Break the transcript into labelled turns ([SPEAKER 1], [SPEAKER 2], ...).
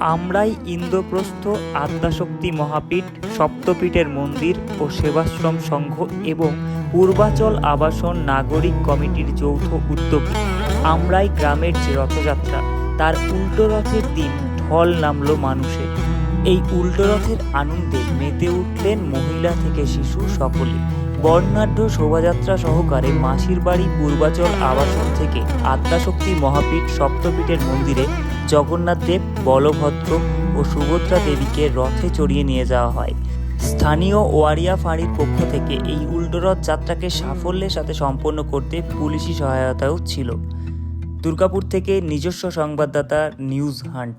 [SPEAKER 1] আমরাই ইন্দ্রপ্রস্থ, আদ্যাশক্তি মহাপীঠ, সপ্তপীঠের মন্দির ও সেবাশ্রম সংঘ এবং পূর্বাচল আবাসন নাগরিক কমিটির যৌথ উদ্যোগে। আমরাই গ্রামের যে রথযাত্রা, তার উল্টো রথের দিন ঢল নামলো মানুষের। এই উল্টো রথের আনন্দে মেতে উঠলেন মহিলা থেকে শিশু সকলে। বর্ণাঢ্য শোভাযাত্রা সহকারে মাসির বাড়ি পূর্বাচল আবাসন থেকে আদ্যাশক্তি মহাপীঠ, সপ্তপীঠের মন্দিরে জগন্নাথ দেব, বলভদ্র ও সুভদ্রা দেবীকে রথে চড়িয়ে নিয়ে যাওয়া হয়। স্থানীয় ওয়ারিয়া ফাঁড়ির পক্ষ থেকে এই উল্টোরথ যাত্রাকে সাফল্যের সাথে সম্পন্ন করতে পুলিশি সহায়তাও ছিল। দুর্গাপুর থেকে নিজস্ব সংবাদদাতা নিউজ হান্ট।